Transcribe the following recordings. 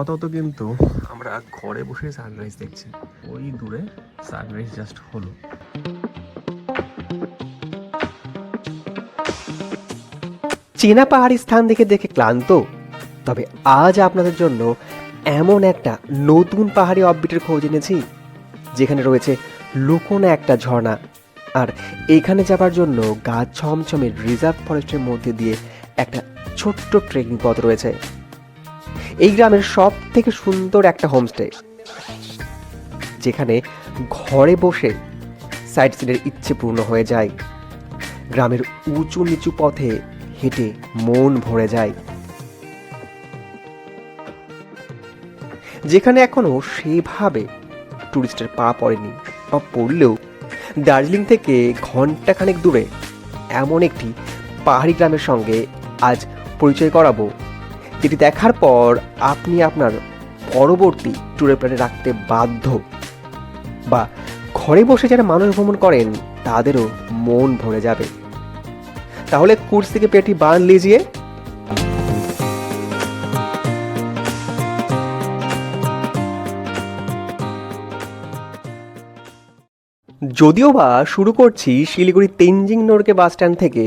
আপাতত কিন্তু আমরা ঘরে বসে সানরাইজ দেখছি। ওই দূরে সানরাইজ জাস্ট হলো। চেনা পাহাড়ি স্থান দেখে দেখে ক্লান্ত। তবে আজ আপনাদের জন্য এমন একটা নতুন পাহাড়ি অববিটের খোঁজ এনেছি, যেখানে রয়েছে লুকোনো একটা ঝর্ণা। আর এখানে যাবার জন্য গা ছমছমের রিজার্ভ ফরেস্টের মধ্যে দিয়ে একটা ছোট্ট ট্রেকিং পথ রয়েছে। এই গ্রামের সব থেকে সুন্দর একটা হোমস্টে যেখানে ঘরে বসে সাইট সিনের ইচ্ছে পূর্ণ হয়ে যায়। গ্রামের উঁচু নিচু পথে হেঁটে মন ভরে যায়। যেখানে এখনও সেভাবে টুরিস্টের পা পড়েনি বা পড়লেও দার্জিলিং থেকে ঘন্টাখানেক দূরে এমন একটি পাহাড়ি গ্রামের সঙ্গে আজ পরিচয় করাবো। যেটি দেখার পর আপনি আপনার পরবর্তী ট্যুরের প্ল্যানে রাখতে বাধ্য। বা ঘরে বসে যারা মানুষ ভ্রমণ করেন, তাদেরও মন ভরে যাবে। তাহলে কুর্স থেকে পেটি বান লিজিয়ে যদিও বা শুরু করছি শিলিগুড়ি তেনজিং নোরকে বাস স্ট্যান্ড থেকে,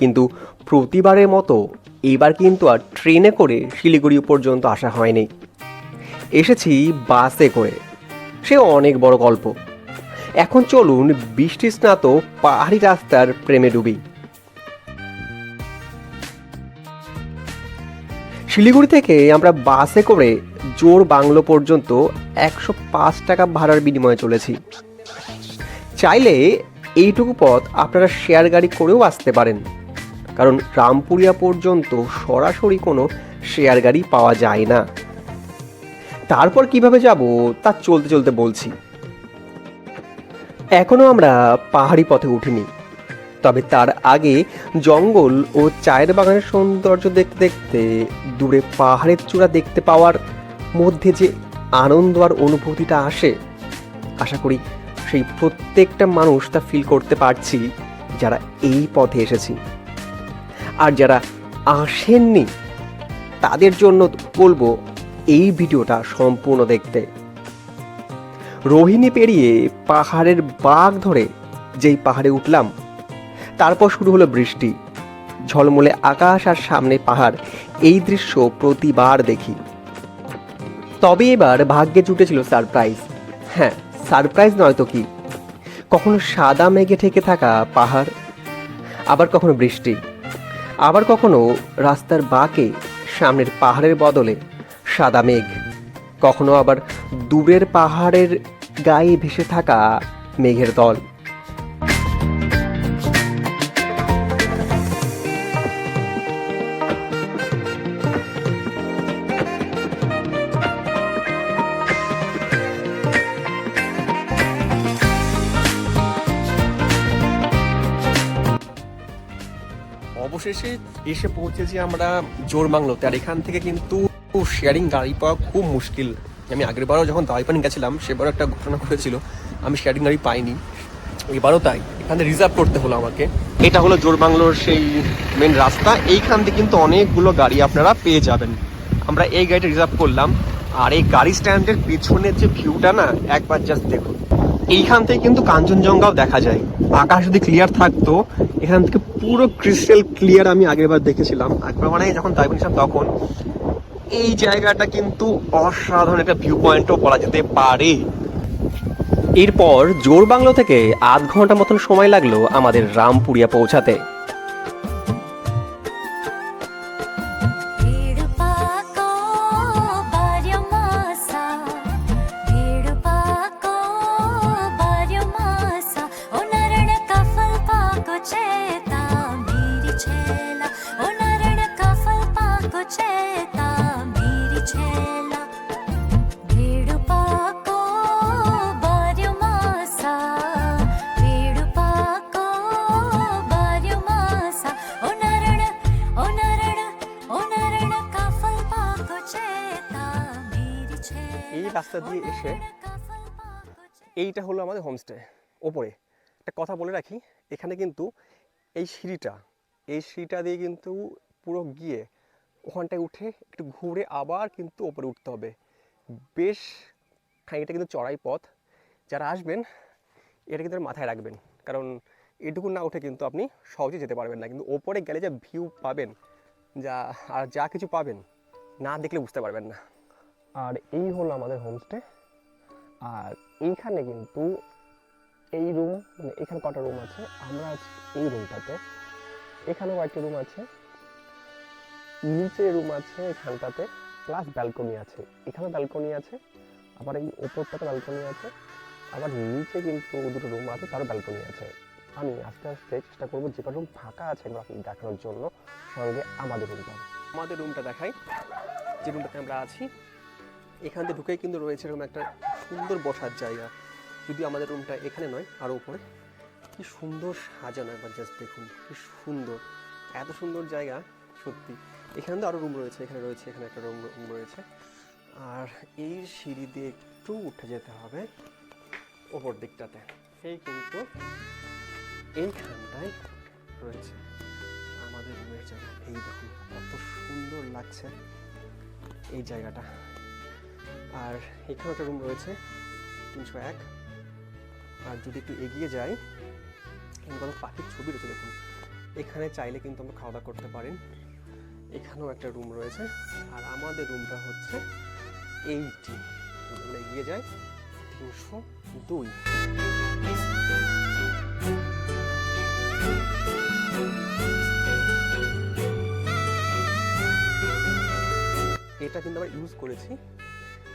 কিন্তু প্রতিবারের মতো এবার কিন্তু আর ট্রেনে করে শিলিগুড়ি পর্যন্ত আসা হয়নি। এসেছি বাসে করে। সে অনেক বড় গল্প। এখন চলুন বৃষ্টি স্নাত পাহাড়ি রাস্তার প্রেমে ডুবি। শিলিগুড়ি থেকে আমরা বাসে করে জোর বাংলো পর্যন্ত একশো পাঁচ টাকা ভাড়ার বিনিময়ে চলেছি। চাইলে এইটুকু পথ আপনারা শেয়ার গাড়ি করেও আসতে পারেন। কারণ রামপুরিয়া পর্যন্ত সরাসরি কোনো শেয়ার গাড়ি পাওয়া যায় না। তারপর কীভাবে যাব তা চলতে চলতে বলছি। এখনও আমরা পাহাড়ি পথে উঠিনি। তবে তার আগে জঙ্গল ও চায়ের বাগানের সৌন্দর্য দেখতে দেখতে দূরে পাহাড়ের চূড়া দেখতে পাওয়ার মধ্যে যে আনন্দ আর অনুভূতিটা আসে, আশা করি সেই প্রত্যেকটা মানুষ তা ফিল করতে পারছি যারা এই পথে এসেছি। আর যারা আসেননি, তাদের জন্য বলব এই ভিডিওটা সম্পূর্ণ দেখতে। রোহিণী পেরিয়ে পাহাড়ের বাঘ ধরে যেই পাহাড়ে উঠলাম, তারপর শুরু হলো বৃষ্টি। ঝলমলে আকাশ আর সামনে পাহাড়, এই দৃশ্য প্রতিবার দেখি। তবে এবার ভাগ্যে জুটেছিল সারপ্রাইজ। হ্যাঁ সারপ্রাইজ নয় তো কি? কখনো সাদা মেঘে ঠেকে থাকা পাহাড়, আবার কখনো বৃষ্টি। আবার কখনো রাস্তার বাঁকে, সামনের পাহাড়ের বদলে সাদা মেঘ। কখনো আবার দূরের পাহাড়ের গায়ে ভেসে থাকা মেঘের দল। অবশেষে এসে পৌঁছেছি আমরা জোরবাংলোতে আর এখান থেকে কিন্তু শেয়ারিং গাড়ি পাওয়া খুব মুশকিল। আমি আগের বারও যখন দাইপানি গেছিলাম, সেবারও একটা ঘটনা ঘটেছিল। আমি শেয়ারিং গাড়ি পাইনি। এবারও তাই। এখানে রিজার্ভ করতে হলো আমাকে। এটা হলো জোরবাংলোর সেই মেন রাস্তা। এইখান থেকে কিন্তু অনেকগুলো গাড়ি আপনারা পেয়ে যাবেন। আমরা এই গাড়িটা রিজার্ভ করলাম। আর এই গাড়ি স্ট্যান্ডের পিছনের যে ভিউটা না, একবার জাস্ট দেখুন। এইখান থেকে কিন্তু কাঞ্চনজঙ্ঘাও দেখা যায়। আকাশ যদি ক্লিয়ার থাকতো এখান থেকে পুরো ক্রিস্টাল ক্লিয়ার আমি আগেরবার দেখেছিলাম। একবার মানে যখন দাইবন ছিলাম তখন, এই জায়গাটা কিন্তু অসাধারণ একটা ভিউ পয়েন্টও বলা যেতে পারে। এরপর জোর বাংলো থেকে আধ ঘণ্টা মতন সময় লাগল আমাদের রামপুরিয়া পৌঁছাতে। এই রাস্তা দিয়ে এসে এইটা হলো আমাদের হোমস্টে ওপরে। একটা কথা বলে রাখি, এখানে কিন্তু এই সিঁড়িটা এই সিঁড়িটা দিয়ে কিন্তু পুরো গিয়ে ওখানটায় উঠে একটু ঘুরে আবার কিন্তু ওপরে উঠতে হবে। বেশ খানিকটা কিন্তু চড়াই পথ। যারা আসবেন, এটা কিন্তু মাথায় রাখবেন। কারণ এটুকু না উঠে কিন্তু আপনি সহজে যেতে পারবেন না। কিন্তু ওপরে গেলে যা ভিউ পাবেন, যা আর যা কিছু পাবেন, না দেখলে বুঝতে পারবেন না। আর এই হলো আমাদের হোমস্টে আর এইখানে কিন্তু এই রুম মানে এখানে কটা রুম আছে? আমরা আছি এই রুমটাতে এখানেও কয়েকটি রুম আছে। নিচে রুম আছে এখানটাতে প্লাস ব্যালকনি আছে। এখানে ব্যালকনি আছে, আবার এই ওপরটাতে ব্যালকনি আছে, আবার নিচে কিন্তু দুটো রুম আছে, তারও ব্যালকনি আছে। আমি আস্তে আস্তে চেষ্টা করব যে রুম ফাঁকা আছে আপনি দেখানোর জন্য, সঙ্গে আমাদের রুমটা আমাদের রুমটা দেখাই, যে রুমটাতে আমরা আছি। এখান থেকে ঢুকেই কিন্তু রয়েছে এরকম একটা সুন্দর বসার জায়গা। যদি আমাদের রুমটা এখানে নয় আরও উপরে। কি সুন্দর সাজানো একবার জাস্ট দেখুন, কি সুন্দর। এত সুন্দর জায়গা, সত্যি। এখানে তো আরও রুম রয়েছে, এখানে রয়েছে, এখানে একটা রুম রুম রয়েছে। আর এই সিঁড়ি দিয়ে একটু উঠে যেতে হবে ওপর দিকটাতে। এই কিন্তু এইখানটায় রয়েছে আমাদের রুমের জায়গা। এই দেখুন, কত সুন্দর লাগছে এই জায়গাটা। আর এখানে একটা রুম রয়েছে, তিনশো এক। আর যদি একটু এগিয়ে যাই, এখানে কত পাখির ছবি রয়েছে, দেখুন। এখানে চাইলে কিন্তু আমরা খাওয়া দাওয়া করতে পারেন এখানেও একটা রুম রয়েছে, আর আমাদের রুমটা হচ্ছে এইটি আমরা এগিয়ে যাই তিনশো দুই। এটা কিন্তু আমরা ইউজ করেছি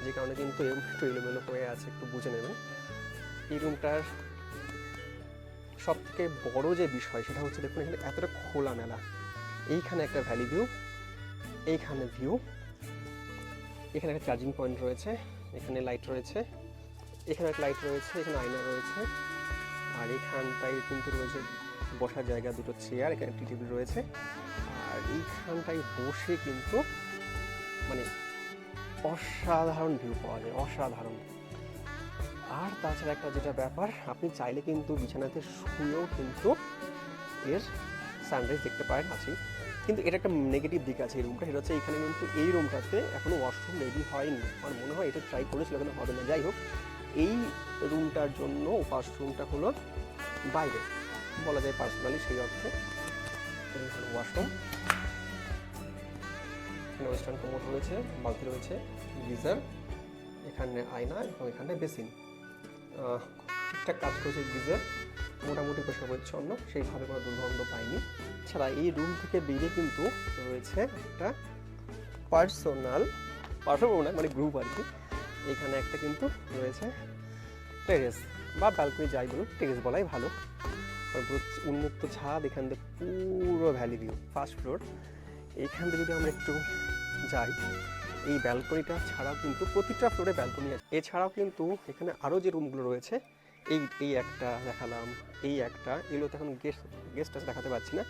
যে কারণে কিন্তু এরকম একটু এলোমেলো হয়ে আছে, একটু বুঝে নেবেন এই রুমটার সব থেকে বড় যে বিষয় সেটা হচ্ছে দেখুন, এখানে এতটা খোলামেলা। এইখানে একটা ভ্যালি ভিউ, এইখানে ভিউ, এখানে একটা চার্জিং পয়েন্ট রয়েছে, এখানে লাইট রয়েছে, এখানে একটা লাইট রয়েছে, এখানে আয়না রয়েছে, আর এখানটায় কিন্তু রয়েছে বসার জায়গা, দুটো চেয়ার, এখানে একটি টেবিল রয়েছে। আর এইখানটায় বসে কিন্তু মানে অসাধারণ ভিউ পাওয়া যায়, অসাধারণ। আর তাছাড়া একটা যেটা ব্যাপার, আপনি চাইলে কিন্তু বিছানাতে শুয়েও কিন্তু এর সানরাইজ দেখতে পারেন, আছি। কিন্তু এটা একটা নেগেটিভ দিক আছে এই রুমটা সেটা হচ্ছে এখানে কিন্তু এই রুমটাতে এখনও ওয়াশরুম রেডি হয়নি। আমার মনে হয় এটা ট্রাই করেছিল, কিন্তু হবে না। যাই হোক, এই রুমটার জন্য ওয়াশরুমটা হলো বাইরে। বলা যায় পার্সোনালি সেই অর্থে। ওয়াশরুম এখানে ওয়েস্টার্ন কোমোড রয়েছে বালতি রয়েছে গিজার, এখানে আয়না এবং এখানে বেসিন। ঠিকঠাক কাজ করেছে গিজার, মোটামুটি পরিষ্কার পরিচ্ছন্ন সেইভাবে কোনো দুর্গন্ধ পাইনি। ছাড়া এই রুম থেকে বেরিয়ে কিন্তু রয়েছে একটা পার্সোনাল পার্সোনাল না মানে গ্রুপ আর কি। এখানে একটা কিন্তু রয়েছে টেরেস বা ব্যালকনি যাই বলুন টেরেস বলাই ভালো। পুরো উন্মুক্ত ছাদ, এখান থেকে পুরো ভ্যালি ভিউ ফার্স্ট ফ্লোর এইখান থেকে যদি আমরা একটু যাই এই ব্যালকনিটা ছাড়াও কিন্তু প্রতিটা ফ্লোরে ব্যালকনি আছে। এছাড়াও কিন্তু এখানে আরও যে রুমগুলো রয়েছে, এই এই একটা দেখালাম, এই একটা এগুলো তো এখন গেস্ট গেস্ট আছে দেখাতে পারছি না।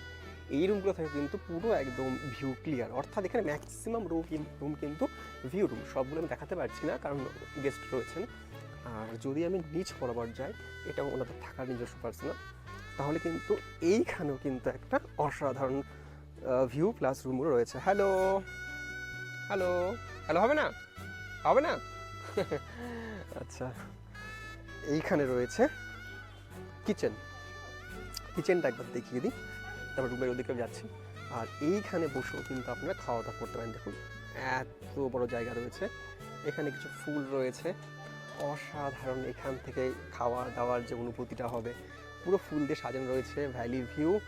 এই রুমগুলো থেকে কিন্তু পুরো একদম ভিউ ক্লিয়ার। অর্থাৎ এখানে ম্যাক্সিমাম রুম রুম কিন্তু ভিউ রুম, সবগুলো আমি দেখাতে পারছি না কারণ গেস্ট রয়েছেন। আর যদি আমি নিচ বরাবর যাই এটা ওনাদের থাকার নিজস্ব পার্সোনাল। তাহলে কিন্তু এইখানেও কিন্তু একটা অসাধারণ ভিউ প্লাস রুমও রয়েছে। হ্যালো! হ্যালো হ্যালো, হবে না? হবে না? আচ্ছা এইখানে রয়েছে কিচেন। কিচেনটা একবার দেখিয়ে দিই। তারপর রুমের ওদিকে যাচ্ছি। আর এইখানে বসেও কিন্তু আপনারা খাওয়া দাওয়া করতে পারেন। দেখুন, এত বড় জায়গা রয়েছে। এখানে কিছু ফুল রয়েছে। অসাধারণ এখান থেকে খাওয়া দাওয়ার যে অনুভূতিটা হবে। পুরো ফুল দিয়ে সাজানো রয়েছে, ভ্যালি ভিউ।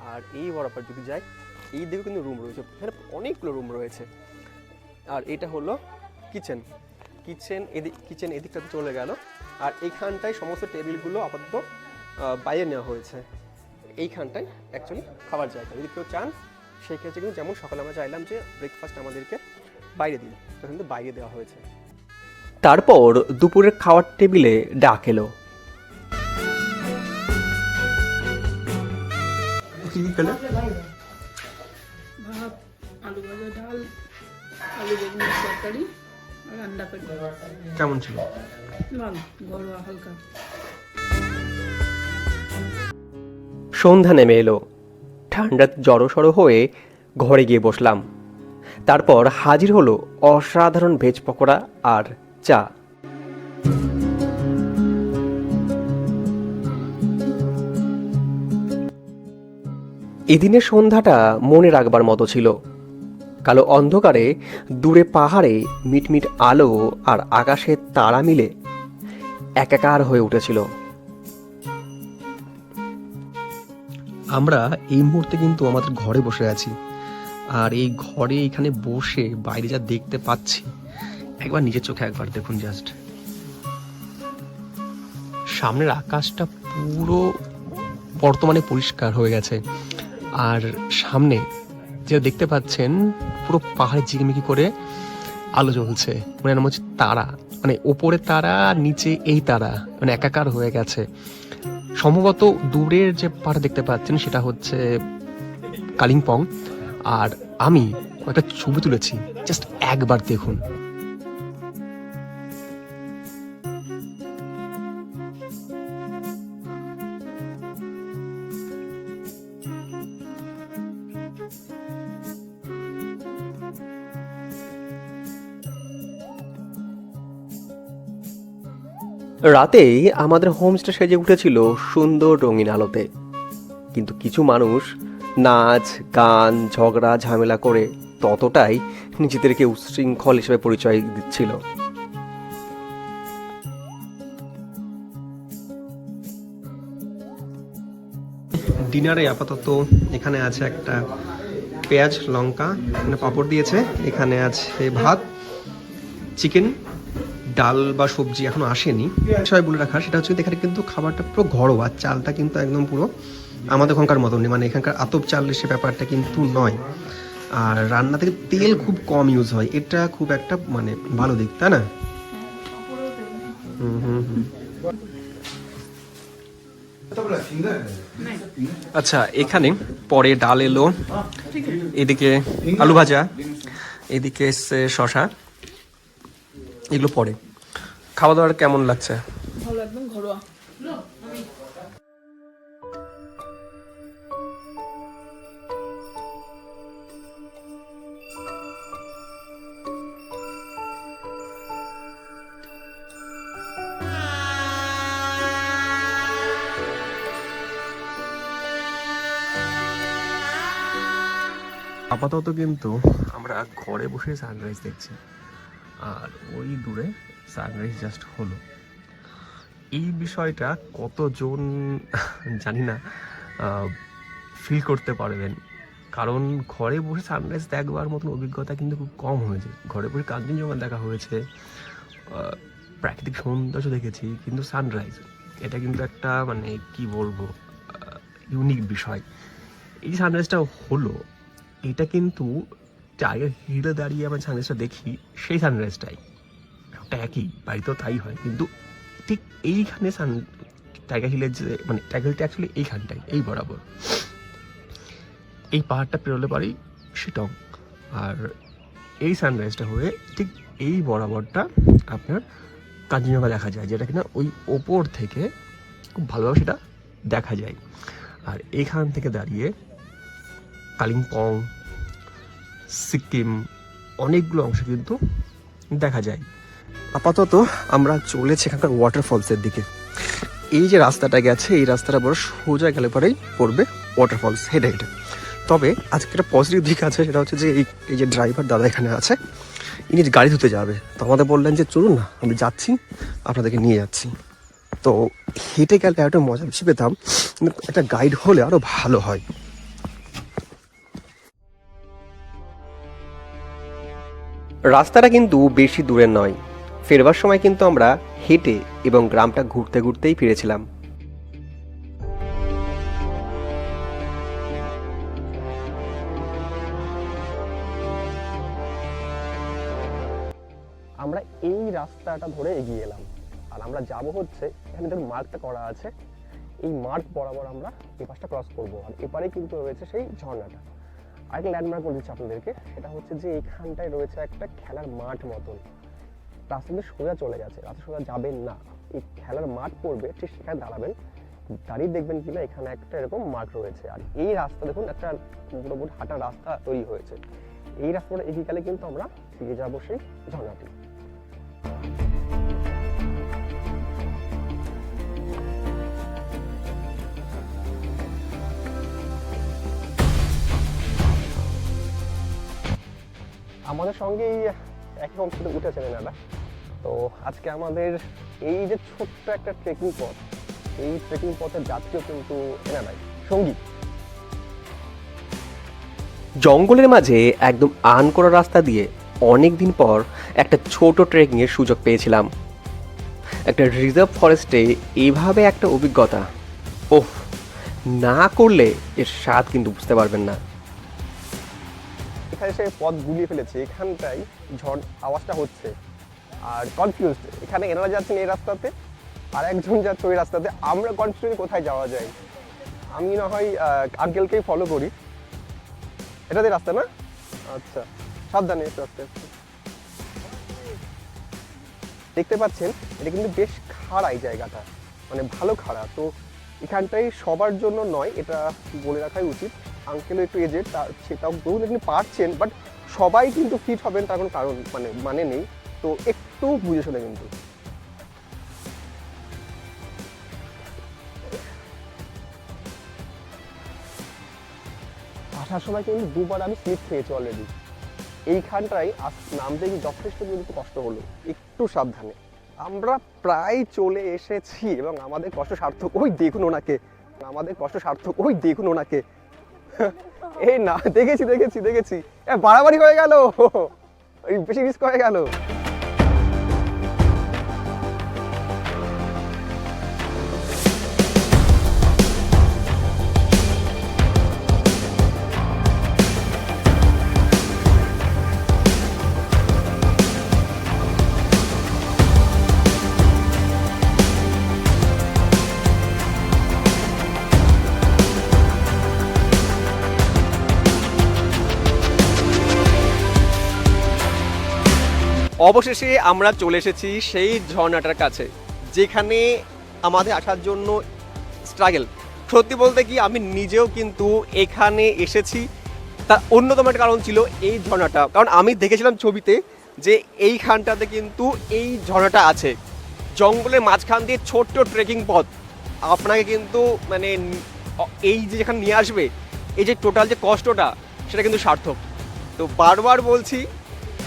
আর এই বরাবর যদি যাই, এই দিকেও কিন্তু রুম রয়েছে। এখানে অনেকগুলো রুম রয়েছে। আর এটা হলো কিচেন। কিচেন এদিক কিচেন এদিকটাতে চলে গেল। আর এইখানটায় সমস্ত টেবিলগুলো আপাতত বাইরে নেওয়া হয়েছে। এইখানটায় অ্যাকচুয়ালি খাবার জায়গা। যদি কেউ চান সেই ক্ষেত্রে কিন্তু যেমন সকালে আমরা চাইলাম যে ব্রেকফাস্ট আমাদেরকে বাইরে দিন তো কিন্তু বাইরে দেওয়া হয়েছে। তারপর দুপুরের খাওয়ার টেবিলে ডাক এলো। আলু বেগুনের তরকারি আর আন্ডা কেমন ছিল? ভালো ঘরোয়া হালকা। সন্ধ্যা নেমে এলো। ঠান্ডাতে জড়সড় হয়ে ঘরে গিয়ে বসলাম। তারপর হাজির হলো অসাধারণ ভেজ পকোড়া আর চা। এদিনের সন্ধ্যাটা মনে রাখবার মতো ছিল। কালো অন্ধকারে, দূরে পাহাড়ে মিটমিট আলো আর আকাশের তারা মিলে একাকার হয়ে উঠেছিল। আমরা এই মুহূর্তে কিন্তু আমাদের ঘরে বসে আছি। আর এই ঘরে এখানে বসে বাইরে যা দেখতে পাচ্ছি, একবার নিজের চোখে একবার দেখুন জাস্ট সামনের আকাশটা পুরো বর্তমানে পরিষ্কার হয়ে গেছে। আর সামনে যে দেখতে পাচ্ছেন, পুরো পাহাড়ে ঝিকিমিকি করে আলো জ্বলছে। মানে নাম হচ্ছে তারা। মানে ওপরে তারা, নিচে এই তারা। মানে একাকার হয়ে গেছে। সম্ভবত দূরের যে পাহাড় দেখতে পাচ্ছেন, সেটা হচ্ছে কালিম্পং। আর আমি একটা ছবি তুলেছি। জাস্ট একবার দেখুন। রাতেই আমাদের হোমস্টে সেজে উঠেছিল সুন্দর রঙিন আলোতে। কিন্তু কিছু মানুষ নাচ, গান, ঝগড়া, ঝামেলা করে ততটাই নিজেদেরকে উচ্ছৃঙ্খল হিসেবে পরিচয় দিচ্ছিল। ডিনারে আপাতত এখানে আছে একটা পেঁয়াজ, লঙ্কা পাঁপড় দিয়েছে, এখানে আছে ভাত, চিকেন ডাল বা সবজি এখনও আসেনি। সবাই বলে রাখা, সেটা হচ্ছে এখানে কিন্তু খাবারটা পুরো ঘরোয়া চালটা কিন্তু একদম পুরো আমাদের ওখানকার মতনই মানে এখানকার আতপ চাল সে ব্যাপারটা কিন্তু নয়। আর রান্না থেকে তেল খুব কম ইউজ হয়, এটা খুব একটা মানে ভালো দিক, তাই না? আচ্ছা এখানে পরে ডাল এলো, এদিকে আলু ভাজা, এদিকে এসছে শশা এগুলো পরে। খাওয়া দাওয়ার কেমন লাগছে? ভালো একদম ঘরোয়া। আপাতত কিন্তু আমরা ঘরে বসে সানরাইজ দেখছি। আর ওই দূরে সানরাইজ জাস্ট হলো। এই বিষয়টা কতজন, জানি না ফিল করতে পারবেন। কারণ ঘরে বসে সানরাইজ দেখবার মতন অভিজ্ঞতা কিন্তু খুব কম হয়েছে। ঘরে বসে কাঞ্চনজঙ্ঘা দেখা হয়েছে প্রাকৃতিক সৌন্দর্য দেখেছি, কিন্তু সানরাইজ এটা কিন্তু একটা মানে কি বলব ইউনিক বিষয়। এই যে সানরাইজটা হলো, এটা কিন্তু টাইগার হিলে দাঁড়িয়ে আমরা সানরাইজটা দেখি, সেই সানরাইজটাই একই বাড়িতেও তাই হয়। কিন্তু ঠিক এইখানে সান টাইগার হিলের যে মানে টাইগার হিলটা অ্যাকচুয়ালি এইখানটাই, এই বরাবর। এই পাহাড়টা পেরোলে পারি শিটং। আর এই সানরাইজটা হয়ে ঠিক এই বরাবরটা আপনার কাঞ্চনজঙ্ঘা দেখা যায়, যেটা কিনা ওই ওপর থেকে খুব ভালোভাবে সেটা দেখা যায়। আর এখান থেকে দাঁড়িয়ে কালিম্পং, সিকিম, অনেকগুলো অংশ কিন্তু দেখা যায়। আপাতত আমরা চলেছি এখানকার ওয়াটারফলসের দিকে। এই যে রাস্তাটা গেছে, এই রাস্তাটা বড় সোজা গেলে পরেই পড়বে ওয়াটারফলস হেঁটে হেঁটে। তবে আজকে একটা পজিটিভ দিক আছে, সেটা হচ্ছে যে এই এই যে ড্রাইভার দাদা এখানে আছে, ইনি গাড়ি ধুতে যাবে, তো আমাদের বললেন যে চলুন না, আমি যাচ্ছি, আপনাদেরকে নিয়ে যাচ্ছি। তো হেঁটে গেলে একটা মজা বেশি পেতাম একটা গাইড হলে আরও ভালো হয়। রাস্তাটা কিন্তু বেশি দূরে নয় ফেরবার সময় কিন্তু আমরা হেঁটে এবং গ্রামটা ঘুরতে ঘুরতেই ফিরেছিলাম। আমরা এই রাস্তাটা ধরে এগিয়ে এলাম। আর আমরা যাব হচ্ছে, এখানে দেখুন মার্কটা করা আছে। এই মার্ক বরাবর আমরা এই পাশটা ক্রস করব। আর এপারে কিন্তু রয়েছে সেই ঝর্ণাটা। আরেকটা ল্যান্ডমার্ক বলে দিচ্ছি আপনাদেরকে, সেটা হচ্ছে যে এইখানটায় রয়েছে একটা খেলার মাঠ মতন। রাস্তা দিয়ে সোজা চলে গেছে। রাস্তা সোজা যাবেন না। এই খেলার মাঠ পড়বে, ঠিক সেখানে দাঁড়াবেন। দাঁড়িয়ে দেখবেন কিনা, এখানে একটা এরকম মাঠ রয়েছে। আর এই রাস্তা দেখুন, একটা মোটামুটি হাঁটা রাস্তা তৈরি হয়েছে। এই রাস্তাটা এগিয়ে গেলে কিন্তু আমরা ফিরে যাব সেই ঝর্ণাটি আমাদের সঙ্গেই একই হোমস্টেতে উঠেছেন এনারা তো আজকে আমাদের এই যে ছোট্ট একটা ট্রেকিং পথ এই ট্রেকিং পথের যাত্রীও কিন্তু এনারাই। সঙ্গী। জঙ্গলের মাঝে একদম আন করা রাস্তা দিয়ে অনেক দিন পর একটা ছোট ট্রেকিংয়ের সুযোগ পেয়েছিলাম। একটা রিজার্ভ ফরেস্টে এইভাবে একটা অভিজ্ঞতা ওহ না করলে এর স্বাদ কিন্তু বুঝতে পারবেন না। এখানে সে পথ গুলিয়ে ফেলেছে এখানটাই ঝড় আওয়াজটা হচ্ছে। আর কনফিউজড এখানে এনারা যাচ্ছেন এই রাস্তাতে, আর একজন যাচ্ছে ওই রাস্তাতে। আমরা কনফিউজ কোথায় যাওয়া যায়। আমি না হয় আঙ্কেলকেই ফলো করি। এটাতে রাস্তা না? আচ্ছা সাবধানে একটু আস্তে দেখতে পাচ্ছেন, এটা কিন্তু বেশ খাড়াই জায়গাটা মানে ভালো খাড়া। তো এখানটাই সবার জন্য নয়, এটা বলে রাখাই উচিত। আঙ্কেলও একটু এজেড তা সেটাও ধরুন পারছেন বাট সবাই কিন্তু ফিট হবেন, তার কোনো কারণ মানে মানে নেই। তো একটু বুঝে শুনে কিন্তু। আসার সময় কিন্তু দুবার আমি স্লিপ খেয়েছি অলরেডি এইখানটায় নামতে গিয়ে যথেষ্ট কিন্তু কষ্ট হলো, একটু সাবধানে। আমরা প্রায় চলে এসেছি এবং আমাদের কষ্ট সার্থক ওই দেখুন ওনাকে। আমাদের কষ্ট সার্থক ওই দেখুন ওনাকে। এই না, দেখেছি দেখেছি দেখেছি। বাড়াবাড়ি হয়ে গেল। বেশি রিস্ক হয়ে গেল। অবশেষে আমরা চলে এসেছি সেই ঝর্ণাটার কাছে, যেখানে আমাদের আসার জন্য স্ট্রাগেল সত্যি বলতে কি, আমি নিজেও কিন্তু এখানে এসেছি। তার অন্যতম একটা কারণ ছিল এই ঝর্ণাটা। কারণ আমি দেখেছিলাম ছবিতে যে এইখানটাতে কিন্তু এই ঝর্ণাটা আছে। জঙ্গলের মাঝখান দিয়ে ছোট্ট ট্রেকিং পথ। আপনাকে কিন্তু মানে এই যে যেখানে নিয়ে আসবে, এই যে টোটাল যে কষ্টটা, সেটা কিন্তু সার্থক। তো বারবার বলছি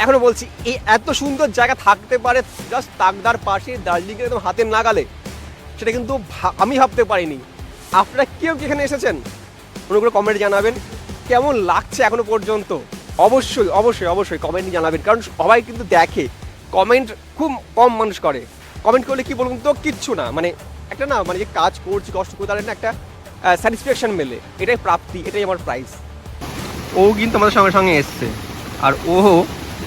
এখনও বলছি এই এত সুন্দর জায়গা থাকতে পারে জাস্ট তাকদার পাশে দার্জিলিংয়ের একদম হাতের নাগালে। সেটা কিন্তু আমি ভাবতে পারিনি। আপনারা কেউ কি এখানে এসেছেন? কোনো কমেন্টে জানাবেন। কেমন লাগছে এখনও পর্যন্ত? অবশ্যই অবশ্যই অবশ্যই কমেন্টে জানাবেন। কারণ সবাই কিন্তু দেখে কমেন্ট খুব কম মানুষ করে। কমেন্ট করলে কি বলুন তো, কিচ্ছু না। মানে একটা না মানে যে কাজ করছি, কষ্ট করে তার না একটা স্যাটিসফ্যাকশন মেলে। এটাই প্রাপ্তি, এটাই আমার প্রাইস ও কিন্তু আমাদের সঙ্গে সঙ্গে এসছে। আর ও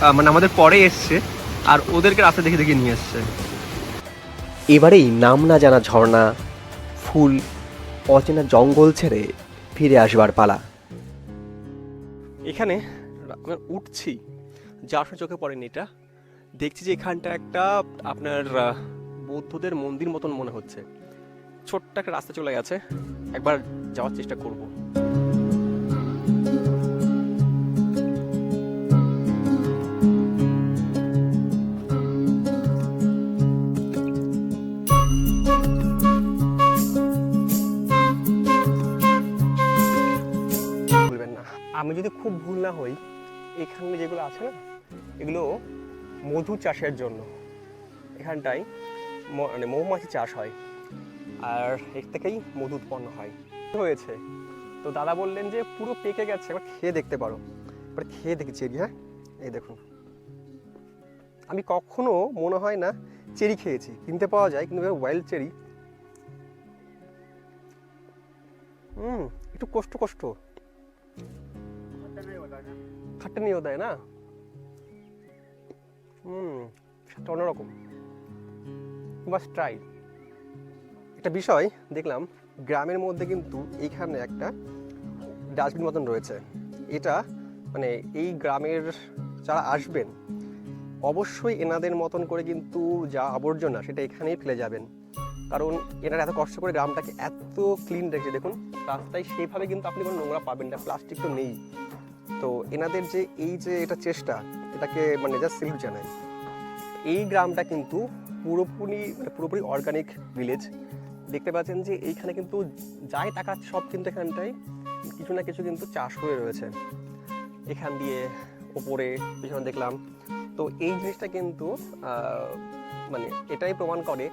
মানে আমাদের পরে এসছে আর ওদেরকে রাস্তা দেখে দেখে নিয়ে এসছে। এবারেই নাম না জানা ঝর্ণা ফুল অচেনা জঙ্গল ছেড়ে ফিরে আসবার পালা। এখানে আমি উঠছি যার চোখে পড়েনি এটা। দেখছি যে এখানটা একটা আপনার বৌদ্ধদের মন্দির মতন মনে হচ্ছে। ছোট্ট একটা রাস্তা চলে গেছে একবার যাওয়ার চেষ্টা করব। আমি যদি খুব ভুল না হই, এখানে যেগুলো আছে না, এগুলো মধু চাষের জন্য। এখানটায় মানে মৌমাছি চাষ হয়, আর এর থেকেই মধু উৎপন্ন হয়। হয়েছে। তো দাদা বললেন যে পুরো পেকে গেছে এবার খেয়ে দেখতে পারো। এবার খেয়ে দেখি চেরি হ্যাঁ? এই দেখুন। আমি কখনো, মনে হয় না, চেরি খেয়েছি। কিনতে পাওয়া যায়, কিন্তু ওয়াইল্ড চেরি। হুম, একটু কষ্ট কষ্ট। খাট্টা নিয়েও দেয় না? হুম, সেটা অন্যরকম। মাস্ট ট্রাই একটা বিষয়, দেখলাম গ্রামের মধ্যে কিন্তু এইখানে একটা ডাস্টবিন মতন রয়েছে। এটা মানে এই গ্রামের যারা আসবেন, অবশ্যই এনাদের মতন করে কিন্তু যা আবর্জনা, সেটা এখানেই ফেলে যাবেন। কারণ এনারা এত কষ্ট করে গ্রামটাকে এত ক্লিন রেখেছে। দেখুন, রাস্তায় সেইভাবে কিন্তু আপনি কোনো নোংরা পাবেন না, প্লাস্টিক তো নেই। তো এনাদের যে এই যে এটা চেষ্টা, এটাকে মানে জাস্ট সিলিপ জানায় এই গ্রামটা কিন্তু পুরোপুরি মানে পুরোপুরি অর্গানিক ভিলেজ দেখতে পাচ্ছেন যে এইখানে কিন্তু যাই টাকা সব কিন্তু এখানটায় কিছু না কিছু কিন্তু চাষ হয়ে রয়েছে। এখান দিয়ে ওপরে পিছনে দেখলাম। তো এই জিনিসটা কিন্তু মানে এটাই প্রমাণ করে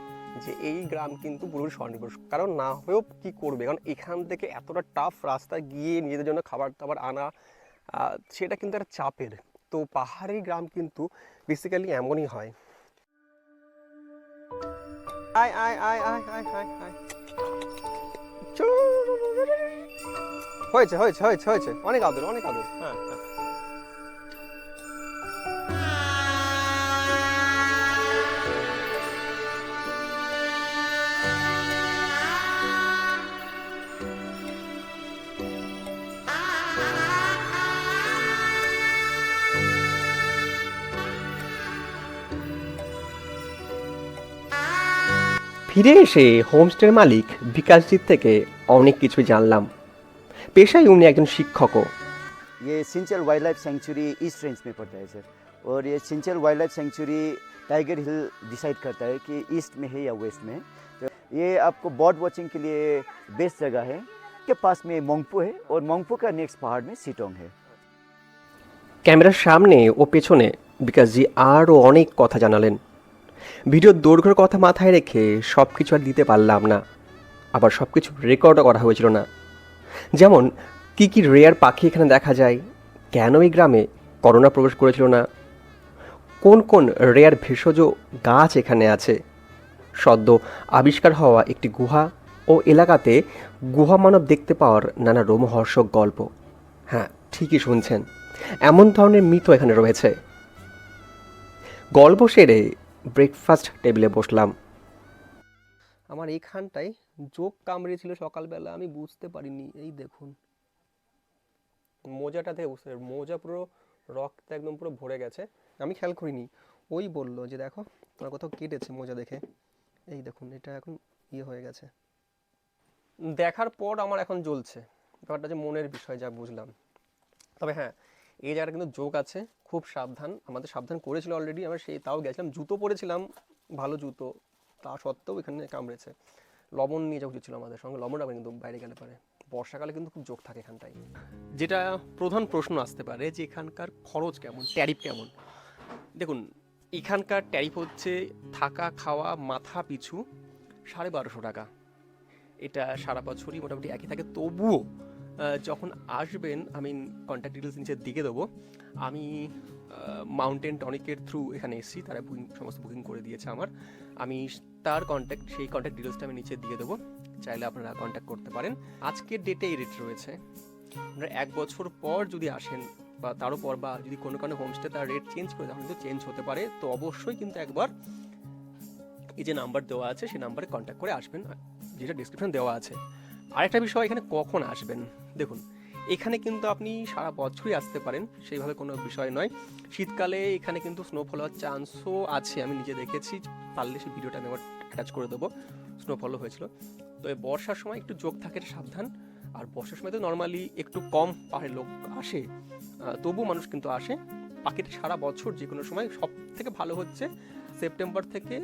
যে এই গ্রাম কিন্তু পুরোপুরি স্বনির্ভর কারণ না হয়েও কি করবে? কারণ এখান থেকে এতটা টাফ রাস্তা গিয়ে নিজেদের জন্য খাবার দাবার আনা সেটা কিন্তু একটা চাপের। তো পাহাড়ি গ্রাম কিন্তু বেসিক্যালি এমনই হয়। আয় আয় আয় আয় আয় আয় হয়েছে হয়েছে হয়েছে হয়েছে। অনেক আদর অনেক আদর। হ্যাঁ হ্যাঁ। ফিরে এসে হোমস্টের মালিক বিকাশজিৎ থেকে অনেক কিছু জানলাম পেশায় উনি একজন শিক্ষকও ये Senchal wildlife sanctuary east range में पड़ता है सर और ये Senchal wildlife sanctuary Tiger Hill decide करता है कि ईस्ट में है या वेस्ट में है तो ये आपको बर्ड वॉचिंग के लिए बेस्ट जगह है के पास में मोंगपो है और मोंगपो का नेक्स्ट पहाड़ में सीटोंग है ক্যামেরার সামনে ও পেছনে বিকাশজি আরও অনেক কথা জানালেন ভিডিওর দৈর্ঘ্যের কথা মাথায় রেখে সব কিছু আর দিতে পারলাম না। আবার সব কিছু রেকর্ডও করা হয়েছিল না। যেমন, কী কী রেয়ার পাখি এখানে দেখা যায়, কেন এই গ্রামে করোনা প্রবেশ করেছিল না? কোন কোন রেয়ার ভেষজ গাছ এখানে আছে? সদ্য আবিষ্কার হওয়া একটি গুহা ও এলাকাতে গুহা মানব দেখতে পাওয়ার নানা রোমহর্ষক গল্প। হ্যাঁ ঠিকই শুনছেন। এমন ধরনের মিথ এখানে রয়েছে। গল্প সেরে ব্রেকফাস্ট টেবিলে বসলাম। আমার এইখানটায় যোগ কামড়েছিল সকালবেলা, আমি বুঝতে পারিনি। এই দেখুন। মোজাটা থেকে বুঝতে মোজা পুরো রক্ত একদম পুরো ভরে গেছে। আমি খেয়াল করিনি। ওই বলল যে, দেখো, তোমার কোথাও কেটেছে মোজা দেখে। এই দেখুন, এটা এখন ইয়ে হয়ে গেছে। দেখার পর আমার এখন জ্বলছে। ব্যাপারটা যে মনের বিষয়, যা বুঝলাম। তবে হ্যাঁ এই জায়গাটা কিন্তু যোগ আছে, খুব সাবধান। আমাদের সাবধান করেছিল অলরেডি আমরা সেই তাও গেছিলাম। জুতো পরেছিলাম, ভালো জুতো, তা সত্ত্বেও এখানে কামড়েছে। লবণ নিয়ে যাওয়া উচিত ছিল আমাদের সঙ্গে লবণ রাখবেন কিন্তু বাইরে গেলে পারে। বর্ষাকালে কিন্তু খুব যোগ থাকে এখানটায়। যেটা প্রধান প্রশ্ন আসতে পারে যে এখানকার খরচ কেমন ট্যারিফ কেমন? দেখুন, এখানকার ট্যারিফ হচ্ছে থাকা, খাওয়া, মাথা, পিছু সাড়ে বারোশো টাকা। এটা সারা বছরই মোটামুটি একই থাকে, তবুও যখন আসবেন, আমি কন্ট্যাক্ট ডিটেলস নিচে দিকে দেবো। আমি মাউন্টেন টনিকের থ্রু এখানে এসেছি, তারা বুকিং সমস্ত বুকিং করে দিয়েছে আমার। আমি তার কন্ট্যাক্ট সেই কন্ট্যাক্ট ডিটেলসটা আমি নিচে দিয়ে দেবো। চাইলে আপনারা কন্ট্যাক্ট করতে পারেন। আজকের ডেটে এই রেট রয়েছে। আপনারা এক বছর পর যদি আসেন, বা তারও পর, বা যদি কোনো কোনো হোমস্টে তার রেট চেঞ্জ করে তখন কিন্তু চেঞ্জ হতে পারে। তো অবশ্যই কিন্তু একবার এই যে নাম্বার দেওয়া আছে, সেই নাম্বারে কন্ট্যাক্ট করে আসবেন, যেটা ডিসক্রিপশন দেওয়া আছে। আরেকটা বিষয় এখানে কখন আসবেন? দেখুন, এখানে কিন্তু আপনি সারা বছরই আসতে পারেন, সেইভাবে কোনো বিষয় নয়। শীতকালে এখানে কিন্তু স্নোফল হওয়ার চান্সও আছে, আমি নিজে দেখেছি। পারলে সেই ভিডিওটা আমি আবার অ্যাটাচ করে দেবো। স্নোফলও হয়েছিল। তো বর্ষার সময় একটু যোগ থাকে সাবধান। আর বর্ষার সময় তো নর্মালি একটু কম পাহাড়ের লোক আসে তবু মানুষ কিন্তু আসে। পাখিটা সারা বছর যে কোনো সময় সব থেকে ভালো হচ্ছে। সেপ্টেম্বর থেকে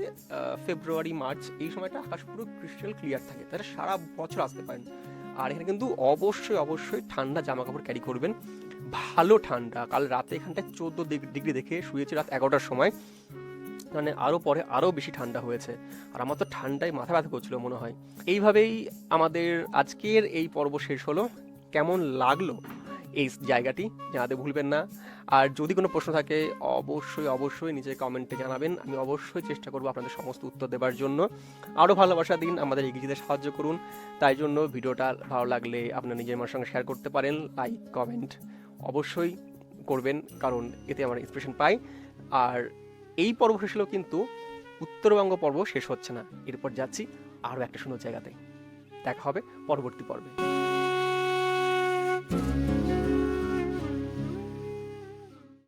ফেব্রুয়ারি, মার্চ এই সময়টা আকাশ পুরো ক্রিস্টাল ক্লিয়ার থাকে। তাহলে সারা বছর আসতে পারেন। আর এখানে কিন্তু অবশ্যই অবশ্যই ঠান্ডা জামা কাপড় ক্যারি করবেন। ভালো ঠান্ডা। কাল রাতে এখানটায় চোদ্দ ডিগ্রি দেখে শুয়েছি রাত এগারোটার সময়। মানে আরও পরে আরও বেশি ঠান্ডা হয়েছে। আর আমার তো ঠান্ডায় মাথা ব্যথা করছিল মনে হয়। এইভাবেই আমাদের আজকের এই পর্ব শেষ হলো। কেমন লাগল? এই জায়গাটি জানাতে ভুলবেন না। আর যদি কোনো প্রশ্ন থাকে, অবশ্যই অবশ্যই নিচে কমেন্টে জানাবেন। আমি অবশ্যই চেষ্টা করব আপনাদের সমস্ত উত্তর দেওয়ার জন্য। আরও ভালোবাসা দিন, আমাদের এগিয়ে যেতে সাহায্য করুন। তাই জন্য ভিডিওটা ভালো লাগলে আপনার নিজের আমার সঙ্গে শেয়ার করতে পারেন লাইক কমেন্ট অবশ্যই করবেন, কারণ এতে আমরা ইন্সপিরেশন পাই। আর এই পর্ব শেষ হলেও কিন্তু উত্তরবঙ্গ পর্ব শেষ হচ্ছে না। এরপর যাচ্ছি আরও একটা সুন্দর জায়গাতে। দেখা হবে পরবর্তী পর্বে।